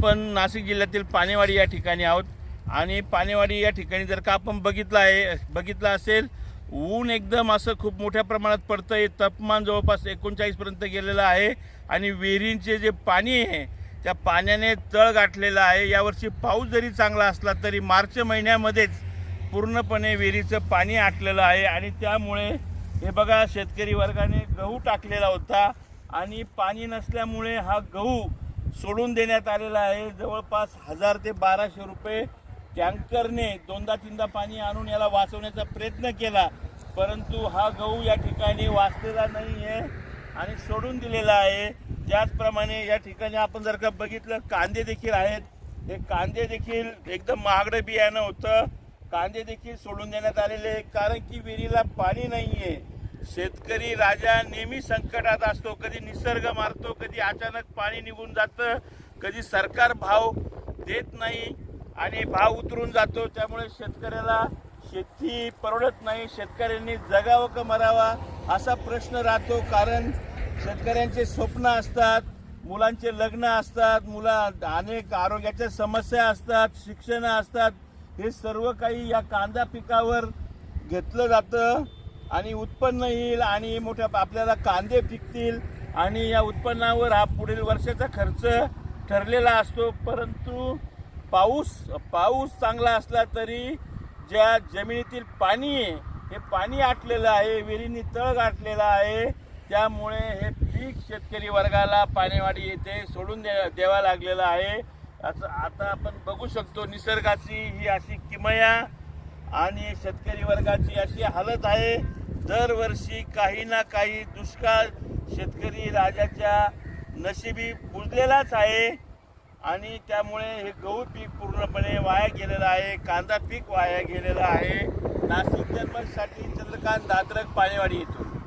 आपण नाशिक जिल्ह्यातील पानेवाडी या ठिकाणी आहोत. आणि पानेवाडी या ठिकाणी जर का आपण बघितलं आहे बघितलं असेल ऊन एकदम असं खूप मोठ्या प्रमाणात पडतं आहे तापमान जवळपास एकोणचाळीसपर्यंत गेलेलं आहे. आणि विहिरींचे जे पाणी आहे त्या पाण्याने तळ गाठलेलं आहे. यावर्षी पाऊस जरी चांगला असला तरी मार्च महिन्यामध्येच पूर्णपणे विहिरीचं पाणी आटलेलं आहे. आणि त्यामुळे हे बघा शेतकरी वर्गाने गहू टाकलेला होता. आणि पाणी नसल्यामुळे हा गहू सोडून देण्यात आलेला आहे. जवळपास हजार ते बाराशे रुपये टँकरने दोनदा तीनदा पाणी आणून याला वाचवण्याचा प्रयत्न केला. परंतु हा गहू या ठिकाणी वाचलेला नाही आहे आणि सोडून दिलेला आहे. त्याचप्रमाणे या ठिकाणी आपण जर का बघितलं कांदे देखील आहेत. हे कांदे देखील एकदम महागडं बियाणं होतं. कांदे देखील सोडून देण्यात आलेले आहे कारण की विहिरीला पाणी नाही आहे शेतकरी राजा नेहमी संकटात असतो कधी निसर्ग मारतो कधी अचानक पाणी निघून जातं कधी सरकार भाव देत नाही आणि भाव उतरून जातो. त्यामुळे शेतकऱ्याला शेती परवडत नाही शेतकऱ्यांनी जगावं का मरावा असा प्रश्न राहतो. कारण शेतकऱ्यांचे स्वप्न असतात मुलांचे लग्न असतात मुला अनेक आरोग्याच्या समस्या असतात शिक्षण असतात. हे सर्व काही या कांदा पिकावर घेतलं जातं. आणि उत्पन्न येईल आणि मोठ्या आपल्याला कांदे पिकतील आणि या उत्पन्नावर हा पुढील वर्षाचा खर्च ठरलेला असतो. परंतु पाऊस पाऊस चांगला असला तरी ज्या जमिनीतील पाणी आहे हे पाणी आटलेलं आहे विहिरींनी तळ गाठलेला आहे त्यामुळे हे पीक शेतकरी वर्गाला पाणीवाडी येथे सोडून दे द्यावा लागलेलं आहे. असं आता आपण बघू शकतो निसर्गाची ही अशी किमया आणि शेतकरी वर्गाची अशी हालत आहे. दरवर्षी काही ना काही दुष्काळ शेतकरी राजाच्या नशिबी बुजलेलाच आहे. आणि त्यामुळे हे गहू पीक पूर्णपणे वाया गेलेलं आहे. कांदा पीक वाया गेलेलं आहे. नाशिक जन्मसाठी चंद्रकांत दादरक पाणेवाडी येतो